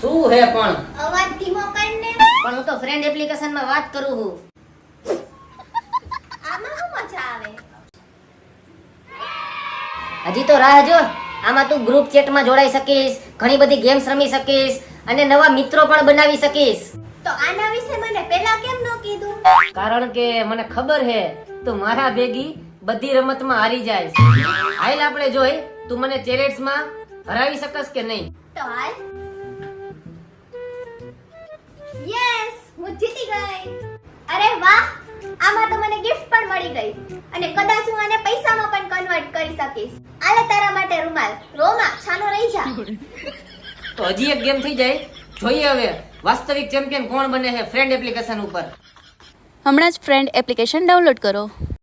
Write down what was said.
શું હે પણ? અવાજ ધીમો કરને પણ હું તો ફ્રેન્ડ એપ્લિકેશનમાં વાત કરું છું. આમાં શું મજા આવે? હજી તો રાહ જો. આમાં તું ગ્રુપ ચેટમાં જોડાઈ શકીશ ઘણી બધી ગેમ્સ રમી શકીશ અને નવા મિત્રો પણ બનાવી શકીશ. તો આના વિશે મને પહેલા કેમ ન કીધું? કારણ કે મને ખબર હે તો મારા ભેગી બધી રમતમાં હારી જાય હાલ આપણે જોઈ તું મને ચેલેન્જમાં હરાવી શકસ કે નહીં? તો હાલ. યસ હું જીતી ગઈ. અરે વાહ આમાં તો મને ગિફ્ટ પણ મળી ગઈ. અને કદાચ હું આને પૈસામાં પણ કન્વર્ટ કરી શકીશ. આલે તારા માટે રૂમાલ. રોમા છાનો રહી જા. તો હજી એક ગેમ થઈ જાય. જોઈએ હવે વાસ્તવિક ચેમ્પિયન કોણ બને છે ફ્રેન્ડ એપ્લિકેશન ઉપર? હમણાં જ ફ્રેન્ડ એપ્લિકેશન ડાઉનલોડ કરો.